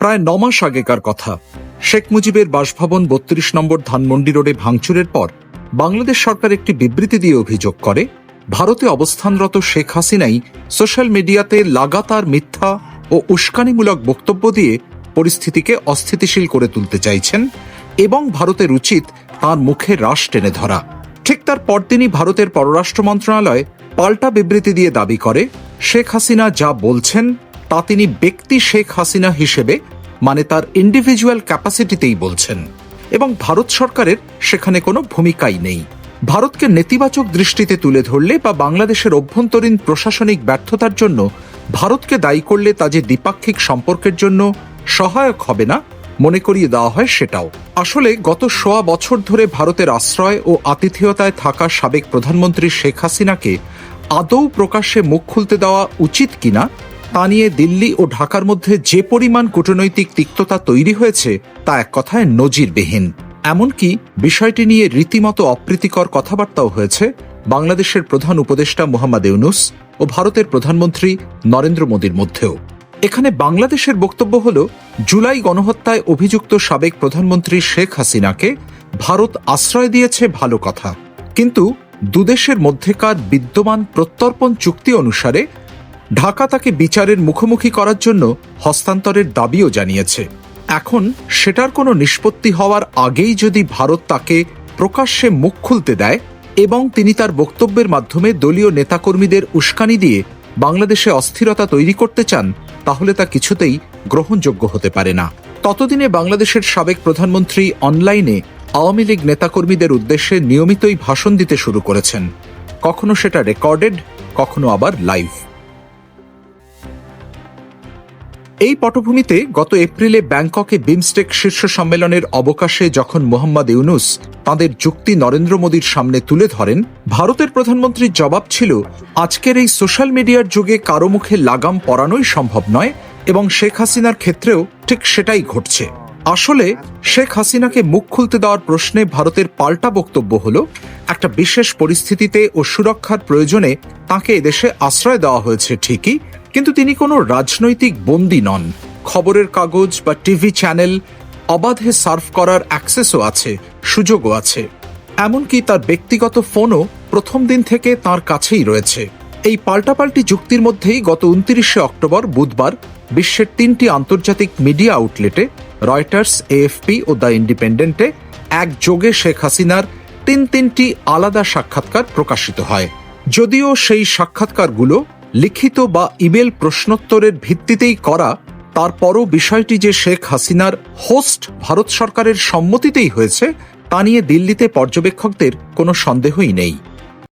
প্রায় নমাস আগেকার কথা। শেখ মুজিবের বাসভবন বত্রিশ নম্বর ধানমন্ডি রোডে ভাঙচুরের পর বাংলাদেশ সরকার একটি বিবৃতি দিয়ে অভিযোগ করে, ভারতে অবস্থানরত শেখ হাসিনাই সোশ্যাল মিডিয়াতে লাগাতার মিথ্যা ও উস্কানিমূলক বক্তব্য দিয়ে পরিস্থিতিকে অস্থিতিশীল করে তুলতে চাইছেন এবং ভারতের উচিত তার মুখে রাশ টেনে ধরা। ঠিক তার পরদিনই ভারতের পররাষ্ট্র মন্ত্রণালয় পাল্টা বিবৃতি দিয়ে দাবি করে, শেখ হাসিনা যা বলছেন তা তিনি ব্যক্তি শেখ হাসিনা হিসেবে মানে তার ইন্ডিভিজুয়াল ক্যাপাসিটিতেই বলছেন। এবং ভারত সরকারের সেখানে কোনো ভূমিকাই নেই। ভারতকে নেতিবাচক দৃষ্টিতে তুলে ধরলে বা বাংলাদেশের অভ্যন্তরীণ প্রশাসনিক ব্যর্থতার জন্য ভারতকে দায়ী করলে তা যে দ্বিপাক্ষিক সম্পর্কের জন্য সহায়ক হবে না, মনে করিয়ে দেওয়া হয় সেটাও। আসলে গত সোয়া বছর ধরে ভারতের আশ্রয় ও আতিথেয়তায় থাকা সাবেক প্রধানমন্ত্রী শেখ হাসিনাকে আদৌ প্রকাশ্যে মুখ খুলতে দেওয়া উচিত কিনা তা নিয়ে দিল্লি ও ঢাকার মধ্যে যে পরিমাণ কূটনৈতিক তিক্ততা তৈরি হয়েছে, তা এক কথায় নজিরবিহীন। এমনকি বিষয়টি নিয়ে রীতিমতো অপ্রীতিকর কথাবার্তাও হয়েছে বাংলাদেশের প্রধান উপদেষ্টা মোহাম্মদ ইউনুস ও ভারতের প্রধানমন্ত্রী নরেন্দ্র মোদীর মধ্যেও। এখানে বাংলাদেশের বক্তব্য হল, জুলাই গণহত্যায় অভিযুক্ত সাবেক প্রধানমন্ত্রী শেখ হাসিনাকে ভারত আশ্রয় দিয়েছে ভালো কথা। কিন্তু দুদেশের মধ্যেকার বিদ্যমান প্রত্যর্পণ চুক্তি অনুসারে ঢাকা তাকে বিচারের মুখোমুখি করার জন্য হস্তান্তরের দাবিও জানিয়েছে। এখন সেটার কোনো নিষ্পত্তি হওয়ার আগেই যদি ভারত তাকে প্রকাশ্যে মুখ খুলতে দেয় এবং তিনি তার বক্তব্যের মাধ্যমে দলীয় নেতাকর্মীদের উস্কানি দিয়ে বাংলাদেশে অস্থিরতা তৈরি করতে চান, তাহলে তা কিছুতেই গ্রহণযোগ্য হতে পারে না। ততদিনে বাংলাদেশের সাবেক প্রধানমন্ত্রী অনলাইনে আওয়ামী লীগ নেতাকর্মীদের উদ্দেশ্যে নিয়মিতই ভাষণ দিতে শুরু করেছেন। কখনো সেটা রেকর্ডেড, কখনো আবার লাইভ। এই পটভূমিতে গত এপ্রিলে ব্যাংককে বিমস্টেক শীর্ষ সম্মেলনের অবকাশে যখন মোহাম্মদ ইউনুস তাঁদের যুক্তি নরেন্দ্র মোদীর সামনে তুলে ধরেন, ভারতের প্রধানমন্ত্রীর জবাব ছিল, আজকের এই সোশ্যাল মিডিয়ার যুগে কারও মুখে লাগাম পরানোই সম্ভব নয় এবং শেখ হাসিনার ক্ষেত্রেও ঠিক সেটাই ঘটছে। আসলে, শেখ হাসিনাকে মুখ খুলতে দেওয়ার প্রশ্নে ভারতের পাল্টা বক্তব্য হল, একটা বিশেষ পরিস্থিতিতে ও সুরক্ষার প্রয়োজনে তাকে এদেশে আশ্রয় দেওয়া হয়েছে ঠিকই কিন্তু তিনি কোনো রাজনৈতিক বন্দী নন। খবরের কাগজ বা টিভি চ্যানেল অবাধে সার্ভ করার অ্যাক্সেসও আছে, সুযোগও আছে। এমনকি তার ব্যক্তিগত ফোনও প্রথম দিন থেকে তার কাছেই রয়েছে। এই পাল্টাপাল্টি যুক্তির মধ্যেই গত উনত্রিশে অক্টোবর বুধবার বিশ্বের তিনটি আন্তর্জাতিক মিডিয়া আউটলেটে রয়টার্স, এএফপি ও দ্য ইন্ডিপেন্ডেন্টে এক যোগে শেখ হাসিনার তিন তিনটি আলাদা সাক্ষাৎকার প্রকাশিত হয়। যদিও সেই সাক্ষাৎকারগুলো লিখিত বা ইমেল প্রশ্নোত্তরের ভিত্তিতেই করা, তারপরও বিষয়টি যে শেখ হাসিনার হোস্ট ভারত সরকারের সম্মতিতেই হয়েছে, তা নিয়ে দিল্লিতে পর্যবেক্ষকদের কোনো সন্দেহই নেই।